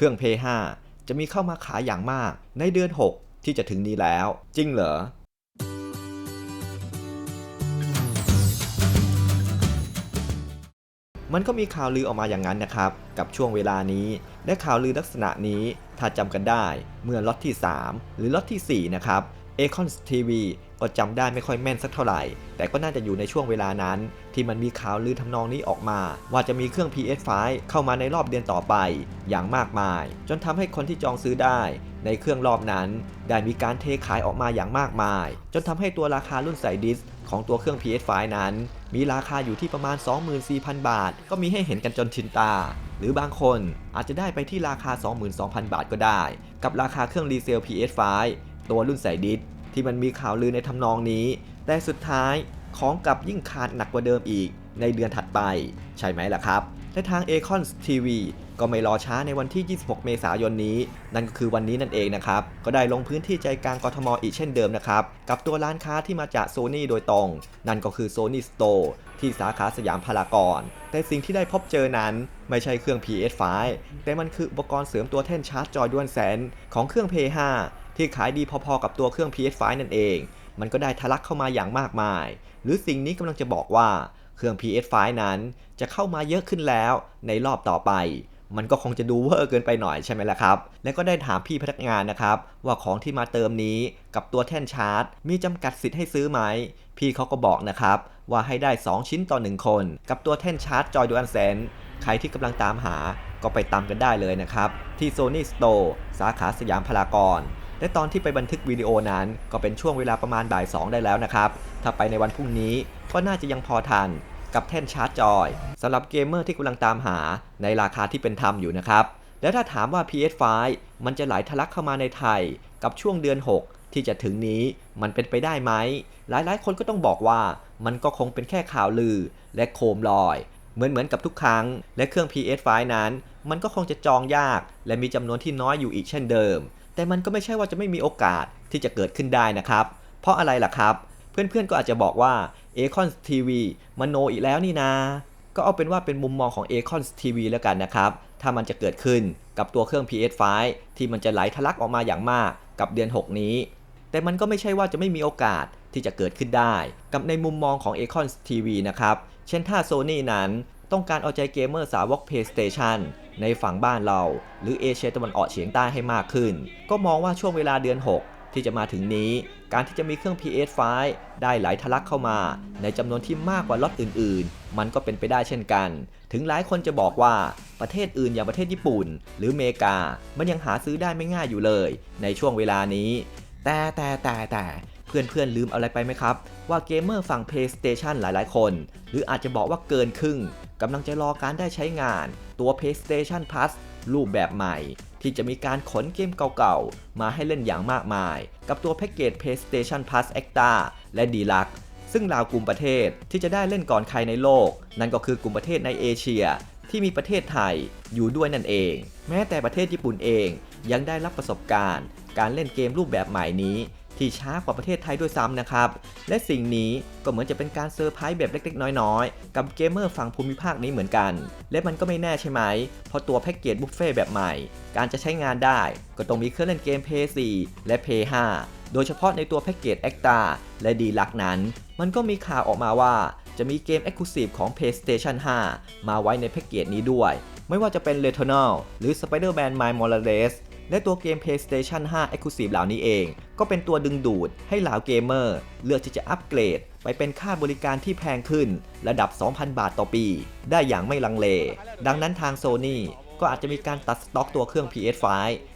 เครื่อง Play 5 จะมีเข้ามาขายอย่างมากในเดือน 6 ที่จะถึงนี้แล้ว จริงเหรอมันก็มีข่าวลือออกมาอย่างนั้นนะครับ กับช่วงเวลานี้ และข่าวลือลักษณะนี้ถ้าจำกันได้เมื่อล็อตที่ 3 หรือล็อตทีสี่4 นะครับ a c o n TV ก็จำได้ไม่ค่อยแม่นสักเท่าไหร่ แต่ก็น่าจะอยู่ในช่วงเวลานั้น ที่มันมีข่าวลือทำนองนี้ออกมา ว่าจะมีเครื่อง PS5 เข้ามาในรอบเดือนต่อไป อย่างมากมาย จนทำให้คนที่จองซื้อได้ ในเครื่องรอบนั้น ได้มีการเทขายออกมาอย่างมากมาย จนทำให้ตัวราคารุ่นใส่ดิสของตัวเครื่อง PS5 นั้น มีราคาอยู่ที่ประมาณ 24,000 บาท ก็มีให้เห็นกันจนชินตา หรือบางคนอาจจะได้ไปที่ราคา 22,000 บาทก็ได้ กับราคาเครื่องรีเซล PS5 ตัวรุ่นใส่ดิส ที่มันมีข่าวลือในทำนองนี้ แต่สุดท้ายของกลับยิ่งขาดหนักกว่าเดิมอีกในเดือนถัดไป ใช่ไหมล่ะครับ และทาง a c o n TV ก็ไม่รอช้าในวันที่ 26 เมษายนนี้ นั่นก็คือวันนี้นั่นเองนะครับ ก็ได้ลงพื้นที่ใจกลางกทมอีกเช่นเดิมนะครับ กับตัวร้านค้าที่มาจาก Sony โดยตรง นั่นก็คือ Sony Store ที่สาขาสยามพารากอนแต่สิ่งที่ได้พบเจอนั้นไม่ใช่เครื่อง PS5 แต่มันคืออุปกรณ์เสริมตัวแท่นชาร์จจอยด้วนแสนของเครื่อง PS5 ที่ขายดีพอๆกับตัวเครื่อง PS5 นั่นเอง มันก็ได้ทะลักเข้ามาอย่างมากมาย หรือสิ่งนี้กำลังจะบอกว่า เครื่อง PS5 นั้นจะเข้ามาเยอะขึ้นแล้วในรอบต่อไป มันก็คงจะดูเวอร์เกินไปหน่อยใช่ไหมล่ะครับ และก็ได้ถามพี่พนักงานนะครับ ว่าของที่มาเติมนี้กับตัวแท่นชาร์จ มีจำกัดสิทธิ์ให้ซื้อไหม พี่เขาก็บอกนะครับ ว่าให้ได้ 2 ชิ้นต่อ 1 คน กับตัวแท่นชาร์จจอยดูอันแสนใครที่กำลังตามหาก็ไปตามกันได้เลยนะครับ ที่ Sony Store สาขาสยามพารากอน และตอนที่ไปบันทึกวิดีโอนั้น ก็เป็นช่วงเวลาประมาณบ่าย 2 ได้แล้วนะครับ ถ้าไปในวันพรุ่งนี้ก็น่าจะยังพอทันกับแท่นชาร์จจอยสำหรับเกมเมอร์ที่กำลังตามหาในราคาที่เป็นธรรมอยู่นะครับ แล้วถ้าถามว่า PS5 มันจะไหลทะลักเข้ามาในไทย กับช่วงเดือน 6 ที่จะถึงนี้มันเป็นไปได้ไหม หลายๆ คนก็ต้องบอกว่ามันก็คงเป็นแค่ข่าวลือ และโคมลอยเหมือนเหมือนกับทุกครั้ง และเครื่อง PS5 นั้น มันก็คงจะจองยาก และมีจำนวนที่น้อยอยู่อีกเช่นเดิม แต่มันก็ไม่ใช่ว่าจะไม่มีโอกาสที่จะเกิดขึ้นได้นะครับ เพราะอะไรล่ะครับ เพื่อนๆก็อาจจะบอกว่า a c o n TV มโนอีกแล้วนี่นาก็เอาเป็นว่าเป็นมุมมองของ a c o n TV แล้วกันนะครับ ถ้ามันจะเกิดขึ้นกับตัวเครื่อง PS5 ที่มันจะไหลทะลักออกมาอย่างมากกับเดือน 6 นี้ แต่มันก็ไม่ใช่ว่าจะไม่มีโอกาสที่จะเกิดขึ้นได้ กับในมุมมองของ a c o n TV นะครับ เช่นถ้า Sony นั้นต้องการเอาใจเกมเมอร์สาวก PlayStation ในฝั่งบ้านเรา หรือเอเชียตะวันออกเฉียงใต้ให้มากขึ้น ก็มองว่าช่วงเวลาเดือน 6 ที่จะมาถึงนี้ การที่จะมีเครื่อง PS5 ได้ไหลทะลักเข้ามา ในจำนวนที่มากกว่าล็อตอื่น ๆ มันก็เป็นไปได้เช่นกัน ถึงหลายคนจะบอกว่าประเทศอื่นอย่างประเทศญี่ปุ่น หรืออเมริกา มันยังหาซื้อได้ไม่ง่ายอยู่เลย ในช่วงเวลานี้ แต่แต่แต่แต่เพื่อนๆลืมอะไรไปไหมครับ ว่าเกมเมอร์ฝั่ง PlayStation หลายๆ คน หรืออาจจะบอกว่าเกินครึ่ง กำลังจะรอการได้ใช้งานตัว PlayStation Plus รูปแบบใหม่ ที่จะมีการขนเกมเก่าๆ มาให้เล่นอย่างมากมาย กับตัวแพ็กเกจ PlayStation Plus Extra และ Deluxe ซึ่งราวกลุ่มประเทศที่จะได้เล่นก่อนใครในโลก นั่นก็คือกลุ่มประเทศในเอเชีย ที่มีประเทศไทยอยู่ด้วยนั่นเอง แม้แต่ประเทศญี่ปุ่นเองยังได้รับประสบการณ์ การเล่นเกมรูปแบบใหม่นี้ ที่ช้ากว่าประเทศไทยด้วยซ้ำนะครับ และสิ่งนี้ก็เหมือนจะเป็นการเซอร์ไพรส์แบบเล็กๆ น้อยๆ กับเกมเมอร์ฝั่งภูมิภาคนี้เหมือนกัน และมันก็ไม่แน่ใช่ไหม เพราะตัวแพ็กเกจบุฟเฟ่แบบใหม่ การจะใช้งานได้ ก็ต้องมีเครื่องเล่นเกม p 4และ p 5โดยเฉพาะในตัวแพ็กเกจ Extra และดีลักนั้น มันก็มีข่าวออกมาว่าจะมีเกม Exclusive ของ PlayStation 5 มาไว้ในแพ็กเกจนี้ด้วย ไม่ว่าจะเป็น Returnal หรือ Spider-Man Miles Morales และตัวเกม PlayStation 5 Exclusive เหล่านี้เอง ก็เป็นตัวดึงดูดให้เหล่าเกมเมอร์ เลือกที่จะอัปเกรด ไปเป็นค่าบริการที่แพงขึ้น ระดับ 2,000 บาทต่อปี ได้อย่างไม่ลังเล ดังนั้นทาง Sony ก็อาจจะมีการตัดสต็อกตัวเครื่อง PS5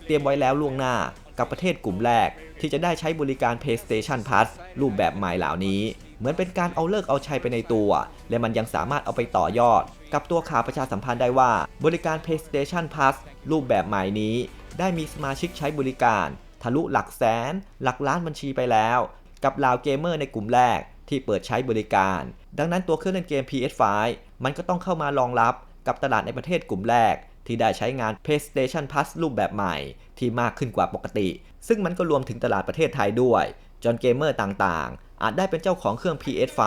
เตรียมไว้แล้วล่วงหน้ากับประเทศกลุ่มแรก ที่จะได้ใช้บริการ PlayStation Plus รูปแบบใหม่เหล่านี้ เหมือนเป็นการเอาเลิกเอาชัยไปในตัว และมันยังสามารถเอาไปต่อยอด กับตัวข่าวประชาสัมพันธ์ได้ว่า บริการ PlayStation Plus รูปแบบใหม่นี้ ได้มีสมาชิกใช้บริการ ทะลุหลักแสน หลักล้านบัญชีไปแล้ว กับเหล่าเกมเมอร์ในกลุ่มแรกที่เปิดใช้บริการ ดังนั้นตัวเครื่องเล่นเกม PS5 มันก็ต้องเข้ามารองรับกับตลาดในประเทศกลุ่มแรก ที่ได้ใช้งาน PlayStation Plus รูปแบบใหม่ ที่มากขึ้นกว่าปกติ ซึ่งมันก็รวมถึงตลาดประเทศไทยด้วยจนเกมเมอร์ต่างๆ อาจได้เป็นเจ้าของเครื่อง PS5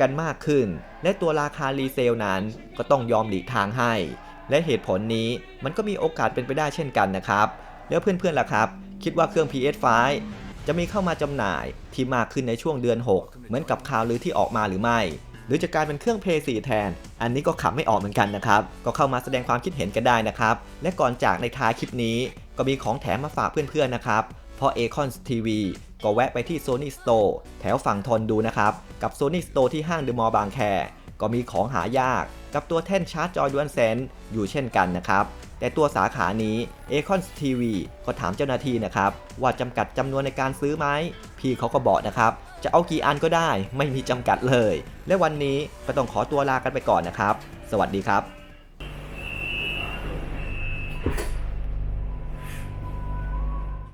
กันมากขึ้น และตัวราคารีเซลนั้นก็ต้องยอมหลีกทางให้ และเหตุผลนี้มันก็มีโอกาสเป็นไปได้เช่นกันนะครับ แล้วเพื่อนๆล่ะครับ คิดว่าเครื่อง PS5 จะมีเข้ามาจำหน่ายที่มากขึ้นในช่วงเดือน 6 เหมือนกับข่าวลือที่ออกมาหรือไม่ หรือจะกลายเป็นเครื่อง Play 4แทน อันนี้ก็ขับไม่ออกเหมือนกันนะครับ ก็เข้ามาแสดงความคิดเห็นกันได้นะครับ และก่อนจากในท้ายคลิปนี้ ก็มีของแถมมาฝากเพื่อนๆนะครับเพราะ Acons TV ก็แวะไปที่ Sony Store แถวฝั่งทนดูนะครับ กับ Sony Store ที่ห้างเดอะมอลล์บางแค ก็มีของหายาก กับตัวแท่นชาร์จจอดวนเซนอยู่เช่นกันนะครับ แต่ตัวสาขานี้ Acons TV ก็ถามเจ้าหน้าที่นะครับ ว่าจำกัดจำนวนในการซื้อไหมพี่เขาก็บอกนะครับ จะเอากี่อันก็ได้ไม่มีจำกัดเลย และวันนี้ก็ต้องขอตัวลากันไปก่อนนะครับ สวัสดีครับ